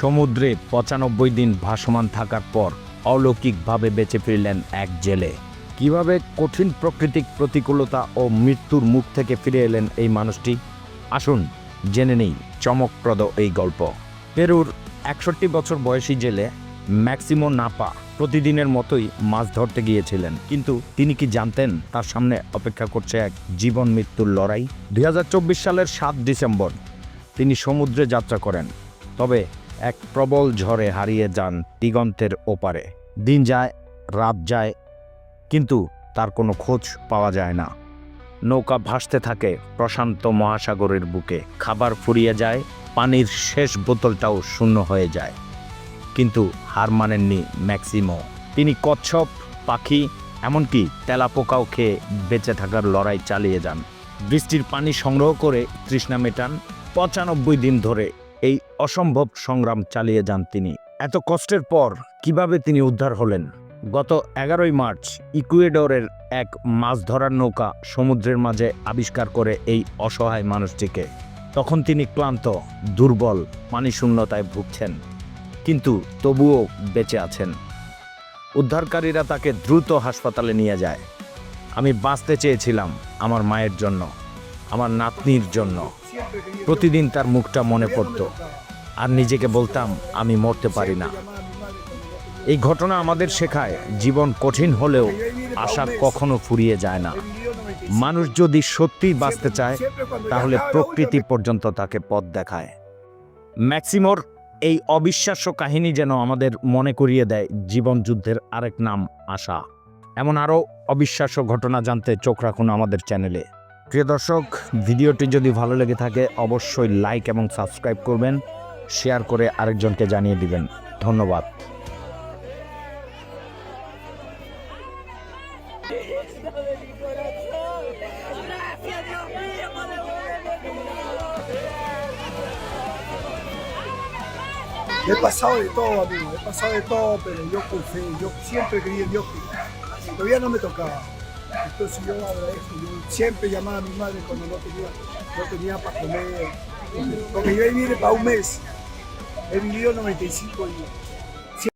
সমুদ্রে পঁচানব্বই দিন ভাসমান থাকার পর অলৌকিকভাবে বেঁচে ফিরলেন এক জেলে। কীভাবে কঠিন প্রকৃতিক প্রতিকূলতা ও মৃত্যুর মুখ থেকে ফিরে এলেন এই মানুষটি? আসুন জেনে নেই চমকপ্রদ এই গল্প। পেরুর একষট্টি বছর বয়সী জেলে ম্যাক্সিমো নাপা প্রতিদিনের মতোই মাছ ধরতে গিয়েছিলেন। কিন্তু তিনি কি জানতেন তার সামনে অপেক্ষা করছে এক জীবন মৃত্যুর লড়াই? দুই হাজার চব্বিশ সালের সাত ডিসেম্বর তিনি সমুদ্রে যাত্রা করেন। তবে এক প্রবল ঝড়ে হারিয়ে যান দিগন্তের ওপারে। দিন যায়, রাত যায়, কিন্তু তার কোনো খোঁজ পাওয়া যায় না। নৌকা ভাসতে থাকে প্রশান্ত মহাসাগরের বুকে। খাবার ফুরিয়ে যায়, পানির শেষ বোতলটাও শূন্য হয়ে যায়। কিন্তু হার মানেননি ম্যাক্সিমো। তিনি কচ্ছপ, পাখি, এমনকি তেলাপোকাও খেয়ে বেঁচে থাকার লড়াই চালিয়ে যান। বৃষ্টির পানি সংগ্রহ করে তৃষ্ণা মেটান। পঁচানব্বই দিন ধরে এই অসম্ভব সংগ্রাম চালিয়ে যান তিনি। এত কষ্টের পর কীভাবে তিনি উদ্ধার হলেন? গত এগারোই মার্চ ইকুয়েডরের এক মাছ ধরার নৌকা সমুদ্রের মাঝে আবিষ্কার করে এই অসহায় মানুষটিকে। তখন তিনি ক্লান্ত, দুর্বল পানি শূন্যতায় ভুগছেন, কিন্তু তবুও বেঁচে আছেন। উদ্ধারকারীরা তাকে দ্রুত হাসপাতালে নিয়ে যায়। আমি বাঁচতে চেয়েছিলাম আমার মায়ের জন্য। আমার নাতনির জন্য। প্রতিদিন তার মুখটা মনে পড়ত। আর নিজেকে বলতাম, আমি মরতে পারি না। এই ঘটনা আমাদের শেখায়, জীবন কঠিন হলেও আশা কখনো ফুরিয়ে যায় না। মানুষ যদি সত্যিই বাঁচতে চায়, তাহলে প্রকৃতি পর্যন্ত তাকে পথ দেখায়। ম্যাক্সিমোর এই অবিশ্বাস্য কাহিনী যেন আমাদের মনে করিয়ে দেয় জীবন যুদ্ধের আরেক নাম আশা। এমন আরও অবিশ্বাস্য ঘটনা জানতে চোখ রাখুন আমাদের চ্যানেলে। প্রিয় দর্শক ভিডিওটি যদি ভালো লেগে থাকে অবশ্যই লাইক এবং সাবস্ক্রাইব করবেন শেয়ার করে আরেকজনকে জানিয়ে দিবেন ধন্যবাদ He pasado de todo, amigo, he pasado de todo, pero yo con fe, yo siempre creí en Dios todavía no me tocaba. Entonces yo agradezco, yo siempre llamaba a mi madre cuando no tenía, no tenía para comer, porque yo he vivido para un mes, he vivido 95 días.